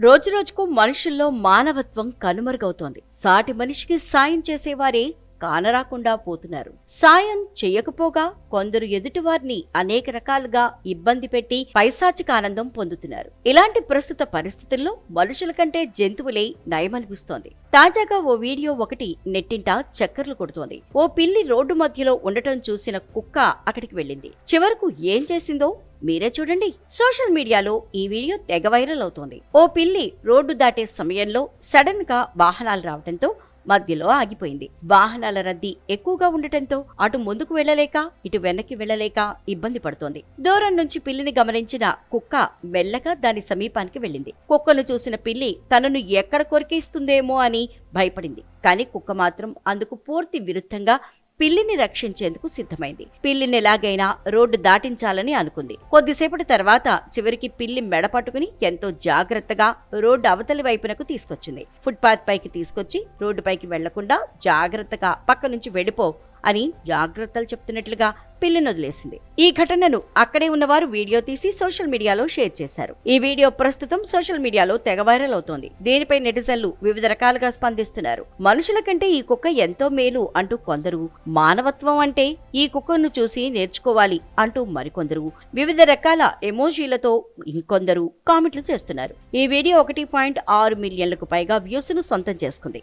రోజురోజుకు మనుషుల్లో మానవత్వం కనుమరుగవుతోంది. సాటి మనిషికి సాయం చేసేవారే కానరాకుండా పోతున్నారు. సాయం చేయకపోగా కొందరు ఎదుటివారిని అనేక రకాలుగా ఇబ్బంది పెట్టి పైశాచిక ఆనందం పొందుతున్నారు. ఇలాంటి ప్రస్తుత పరిస్థితుల్లో మనుషుల కంటే జంతువులే నయమనిపిస్తోంది. తాజాగా ఓ వీడియో ఒకటి నెట్టింట చక్కర్లు కొడుతోంది. ఓ పిల్లి రోడ్డు మధ్యలో ఉండటం చూసిన కుక్క అక్కడికి వెళ్ళింది. చివరకు ఏం చేసిందో మీరే చూడండి. సోషల్ మీడియాలో ఈ వీడియో తెగ వైరల్ అవుతోంది. ఓ పిల్లి రోడ్డు దాటే సమయంలో సడన్గా వాహనాలు రావడంతో మధ్యలో ఆగిపోయింది. వాహనాల రద్దీ ఎక్కువగా ఉండటంతో అటు ముందుకు వెళ్ళలేక ఇటు వెనక్కి వెళ్ళలేక ఇబ్బంది పడుతోంది. దూరం నుంచి పిల్లిని గమనించిన కుక్క మెల్లగా దాని సమీపానికి వెళ్ళింది. కుక్కను చూసిన పిల్లి తనను ఎక్కడ కొరికేస్తుందేమో అని భయపడింది. కానీ కుక్క మాత్రం అందుకు పూర్తి విరుద్ధంగా పిల్లిని రక్షించేందుకు సిద్ధమైంది. పిల్లిని ఎలాగైనా రోడ్డు దాటించాలని అనుకుంది. కొద్దిసేపటి తర్వాత చివరికి పిల్లి మెడ పట్టుకుని ఎంతో జాగ్రత్తగా రోడ్డు అవతలి వైపునకు తీసుకొచ్చింది. ఫుట్పాత్ పైకి తీసుకొచ్చి రోడ్డు పైకి వెళ్ళకుండా జాగ్రత్తగా పక్క నుంచి వెళ్ళిపో అని జాగ్రత్తలు చెప్తున్నట్లుగా పిల్లిని వదిలేసింది. ఈ ఘటనను అక్కడే ఉన్నవారు వీడియో తీసి సోషల్ మీడియాలో షేర్ చేశారు. ఈ వీడియో ప్రస్తుతం సోషల్ మీడియాలో తెగ వైరల్ అవుతోంది. దీనిపై నెటిజన్లు వివిధ రకాలుగా స్పందిస్తున్నారు. మనుషుల కంటే ఈ కుక్క ఎంతో మేలు అంటూ కొందరు మానవత్వం అంటే ఈ కుక్కను చూసి నేర్చుకోవాలి అంటూ మరికొందరు వివిధ రకాల ఎమోజీలతో ఇంకొందరు కామెంట్లు చేస్తున్నారు. ఈ వీడియో ఒకటి పాయింట్ ఆరు మిలియన్లకు పైగా వ్యూస్ను సొంతం చేసుకుంది.